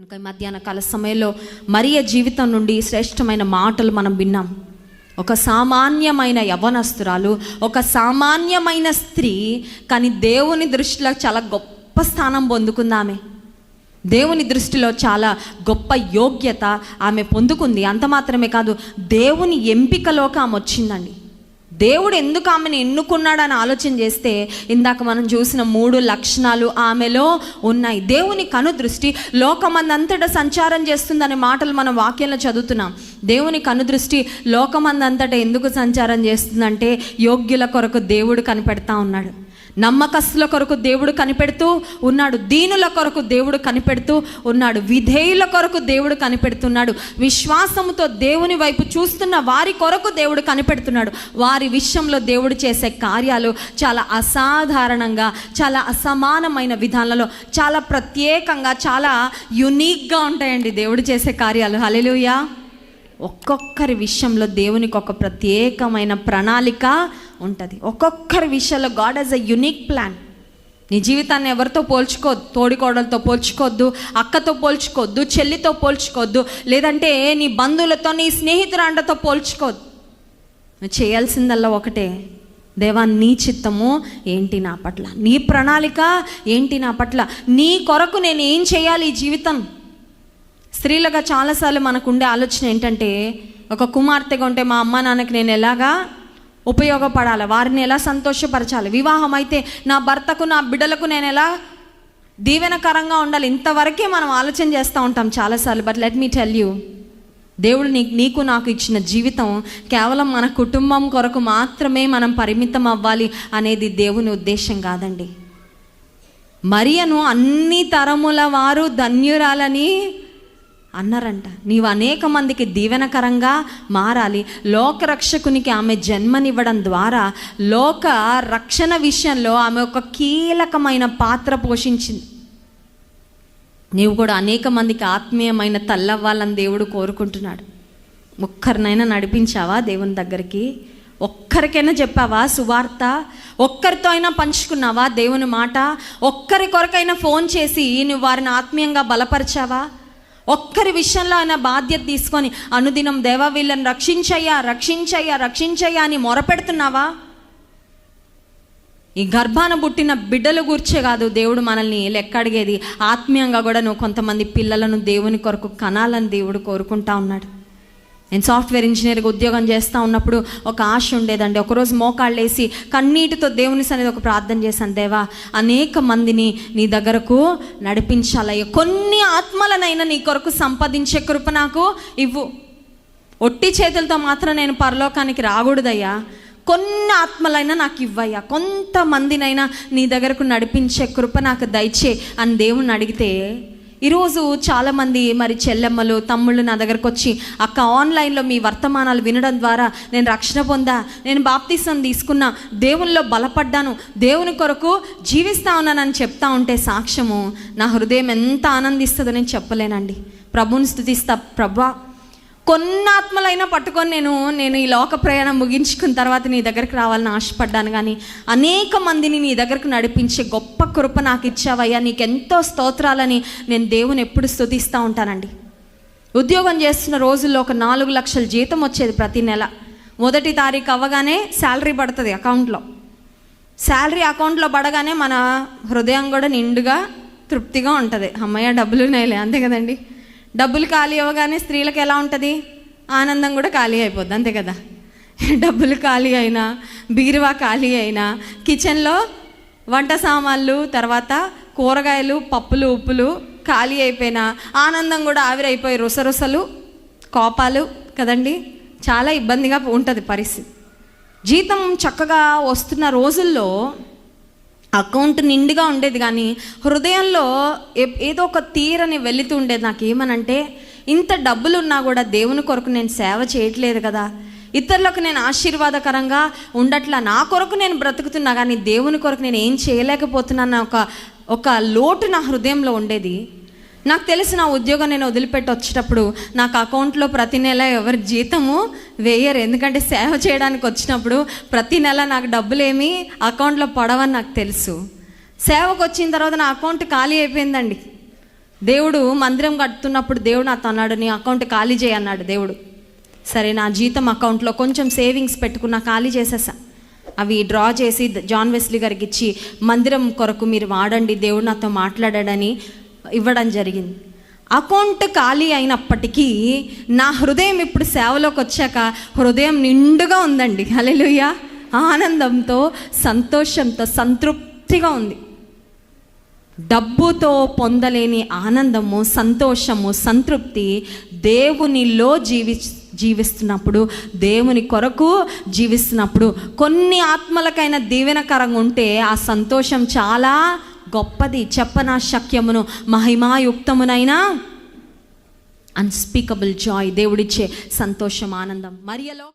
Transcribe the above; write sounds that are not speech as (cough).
కనుక ఈ మధ్యాహ్న కాల సమయంలో మరియ జీవితం నుండి శ్రేష్టమైన మాటలు మనం విన్నాం. ఒక సామాన్యమైన యవనస్తురాలు ఒక సామాన్యమైన స్త్రీ కానీ దేవుని దృష్టిలో చాలా గొప్ప స్థానం పొందుకుందామే. దేవుని దృష్టిలో చాలా గొప్ప యోగ్యత ఆమె పొందుకుంది. అంత మాత్రమే కాదు దేవుని ఎంపికలోకి ఆమె వచ్చిందండి. దేవుడు ఎందుకు ఆమెను ఎన్నుకున్నాడని ఆలోచన చేస్తే ఇందాక మనం చూసిన మూడు లక్షణాలు ఆమెలో ఉన్నాయి. దేవుని కను దృష్టి లోకమందంతటా సంచారం చేస్తుందనే మాటలు మనం వాక్యంలో చదువుతున్నాం. దేవుని కనుదృష్టి లోకమందంతట లోకమందంతటా ఎందుకు సంచారం చేస్తుందంటే యోగ్యుల కొరకు దేవుడు కనిపెడతా ఉన్నాడు. నమ్మకస్తుల కొరకు దేవుడు కనిపెడుతూ ఉన్నాడు దీనుల కొరకు దేవుడు కనిపెడుతూ ఉన్నాడు విధేయుల కొరకు దేవుడు కనిపెడుతున్నాడు. విశ్వాసముతో దేవుని వైపు చూస్తున్న వారి కొరకు దేవుడు కనిపెడుతున్నాడు. వారి విషయంలో దేవుడు చేసే కార్యాలు చాలా అసాధారణంగా చాలా అసమానమైన విధానాలలో చాలా ప్రత్యేకంగా చాలా యునీక్గా ఉంటాయండి దేవుడు చేసే కార్యాలు. హలెలుయా ఒక్కొక్కరి విషయంలో దేవునికి ఒక ప్రత్యేకమైన ప్రణాళిక ఉంటుంది. ఒక్కొక్కరి విషయంలో God has a unique plan నీ జీవితాన్ని ఎవరితో పోల్చుకోవద్దు? తోడికోడలతో పోల్చుకోవద్దు? అక్కతో పోల్చుకోవద్దు? చెల్లితో పోల్చుకోవద్దు? లేదంటే నీ బంధువులతో నీ స్నేహితురాండతో పోల్చుకోవద్దు. నువ్వు చేయాల్సిందల్లా ఒకటే. దేవా నీ చిత్తము ఏంటి నా పట్ల? నీ ప్రణాళిక ఏంటి నా పట్ల? నీ కొరకు నేను ఏం చేయాలి ఈ జీవితం? స్త్రీలుగా చాలాసార్లు మనకు ఉండే ఆలోచన ఏంటంటే ఒక కుమార్తెగా ఉంటే మా అమ్మ నాన్నకి నేను ఎలాగా ఉపయోగపడాలి? వారిని ఎలా సంతోషపరచాలి? వివాహం అయితే నా భర్తకు నా బిడ్డలకు నేను ఎలా దీవెనకరంగా ఉండాలి? ఇంతవరకే మనం ఆలోచన చేస్తూ ఉంటాం చాలాసార్లు. But let me tell you దేవుడు నీ నీకు నాకు ఇచ్చిన జీవితం కేవలం మన కుటుంబం కొరకు మాత్రమే మనం పరిమితం అవ్వాలి అనేది దేవుని ఉద్దేశం కాదండి. మరియను అన్ని తరముల వారు ధన్యురాలని అన్నారంట. నీవు అనేక మందికి దీవెనకరంగా మారాలి. లోకరక్షకునికి ఆమె జన్మనివ్వడం ద్వారా లోక రక్షణ విషయంలో ఆమె ఒక కీలకమైన పాత్ర పోషించింది. నీవు కూడా అనేక మందికి ఆత్మీయమైన తల్లవ్వాలని దేవుడు కోరుకుంటున్నాడు. ఒక్కరినైనా నడిపించావా దేవుని దగ్గరికి? ఒక్కరికైనా చెప్పావా సువార్త? ఒక్కరితో అయినా పంచుకున్నావా దేవుని మాట? ఒక్కరి కొరకైనా ఫోన్ చేసి నువ్వు వారిని ఆత్మీయంగా బలపరిచావా? ఒక్కరి విషయంలో ఆయన బాధ్యత తీసుకొని అనుదినం దేవా వీళ్ళని రక్షించయ్యా రక్షించయ్యా రక్షించయ్యా అని మొరపెడుతున్నావా? ఈ గర్భాన పుట్టిన బిడ్డలు గుర్చే కాదు దేవుడు మనల్ని లెక్కడిగేది. ఆత్మీయంగా కూడా నువ్వు కొంతమంది పిల్లలను దేవుని కొరకు కనాలని దేవుడు కోరుకుంటా ఉన్నాడు. నేను సాఫ్ట్వేర్ ఇంజనీర్గా ఉద్యోగం చేస్తూ ఉన్నప్పుడు ఒక ఆశ ఉండేదండి. ఒకరోజు మోకాళ్ళు వేసి కన్నీటితో దేవుని అనేది ఒక ప్రార్థన చేశాను. దేవా అనేక మందిని నీ దగ్గరకు నడిపించాలయ్యా. కొన్ని ఆత్మలనైనా నీ కొరకు సంపాదించే కృప నాకు ఇవ్వు. ఒట్టి చేతులతో మాత్రం నేను పరలోకానికి రాకూడదయ్యా. కొన్ని ఆత్మలైనా నాకు ఇవ్వయ్యా. కొంతమందినైనా నీ దగ్గరకు నడిపించే కృప నాకు దయచే అని దేవుణ్ణి అడిగితే ఈరోజు చాలామంది మరి చెల్లెమ్మలు తమ్ముళ్ళు నా దగ్గరకు వచ్చి అక్క ఆన్లైన్లో మీ వర్తమానాలు వినడం ద్వారా నేను రక్షణ పొందా? నేను బాప్తీసం తీసుకున్నా దేవునిలో బలపడ్డాను దేవుని కొరకు జీవిస్తా ఉన్నానని చెప్తా ఉంటే సాక్ష్యము నా హృదయం ఎంత ఆనందిస్తుందో నేను చెప్పలేనండి. ప్రభుని స్థుతిస్తా ప్రభా కొన్నాత్మలైనా పట్టుకొని నేను నేను ఈ లోక ప్రయాణం ముగించుకున్న తర్వాత నీ దగ్గరికి రావాలని ఆశపడ్డాను. కానీ అనేక మందిని నీ దగ్గరకు నడిపించే గొప్ప కృప నాకు ఇచ్చావయ్యా. నీకు ఎంతో స్తోత్రాలని నేను దేవుని ఎప్పుడు స్థుతిస్తూ ఉంటానండి. ఉద్యోగం చేస్తున్న రోజుల్లో ఒక నాలుగు లక్షల జీతం వచ్చేది ప్రతి నెల. మొదటి తారీఖు అవ్వగానే శాలరీ పడుతుంది అకౌంట్లో. శాలరీ అకౌంట్లో పడగానే మన హృదయం కూడా నిండుగా తృప్తిగా ఉంటుంది. అమ్మయ్య డబ్బులు నేలే అంతే కదండి. డబ్బులు ఖాళీ అవ్వగానే స్త్రీలకు ఎలా ఉంటుంది? ఆనందం కూడా ఖాళీ అయిపోద్ది అంతే కదా? (laughs) డబ్బులు ఖాళీ అయినా బీరువా ఖాళీ అయినా కిచెన్లో వంట సామాన్లు తర్వాత కూరగాయలు పప్పులు ఉప్పులు ఖాళీ అయిపోయినా ఆనందం కూడా ఆవిరైపోయి రుసరుసలు కోపాలు కదండి? చాలా ఇబ్బందిగా ఉంటుంది పరిస్థితి. జీతం చక్కగా వస్తున్న రోజుల్లో అకౌంట్ నిండుగా ఉండేది కానీ హృదయంలో ఏ- ఏదో ఒక తీరని వెళుతూ ఉండేది. నాకు ఏమనంటే ఇంత డబ్బులు ఉన్నా కూడా దేవుని కొరకు నేను సేవ చేయట్లేదు కదా. ఇతరులకు నేను ఆశీర్వాదకరంగా ఉండట్లా. నా కొరకు నేను బ్రతుకుతున్నా కానీ దేవుని కొరకు నేను ఏం చేయలేకపోతున్నాను ఒక ఒక లోటు నా హృదయంలో ఉండేది. నాకు తెలిసి నా ఉద్యోగం నేను వదిలిపెట్టి వచ్చేటప్పుడు నాకు అకౌంట్లో ప్రతి నెల ఎవరి జీతము వేయరు. ఎందుకంటే సేవ చేయడానికి వచ్చినప్పుడు ప్రతి నెల నాకు డబ్బులు అకౌంట్లో పడవని నాకు తెలుసు. సేవకు వచ్చిన తర్వాత నా అకౌంట్ ఖాళీ అయిపోయిందండి. దేవుడు మందిరం కడుతున్నప్పుడు దేవుడు నాతో అన్నాడు నీ అకౌంట్ ఖాళీ చేయన్నాడు దేవుడు. సరే నా జీతం అకౌంట్లో కొంచెం సేవింగ్స్ పెట్టుకున్న ఖాళీ చేసేసా. అవి డ్రా చేసి జాన్ వెస్లీ గారికి ఇచ్చి మందిరం కొరకు మీరు వాడండి దేవుడు నాతో మాట్లాడాడని ఇవ్వడం జరిగింది. అకౌంట్ ఖాళీ అయినప్పటికీ నా హృదయం ఇప్పుడు సేవలోకి వచ్చాక హృదయం నిండుగా ఉందండి. హల్లెలూయా. ఆనందంతో సంతోషంతో సంతృప్తిగా ఉంది. డబ్బుతో పొందలేని ఆనందము సంతోషము సంతృప్తి దేవునిలో జీవి జీవిస్తున్నప్పుడు దేవుని కొరకు జీవిస్తున్నప్పుడు కొన్ని ఆత్మలకైనా దీవెనకరంగా ఉంటే ఆ సంతోషం చాలా గొప్పది చెప్పనా శక్యమును మహిమాయుక్తమునైనా అన్స్పీకబుల్ జాయ్ దేవుడిచ్చే సంతోషం ఆనందం. మరియలో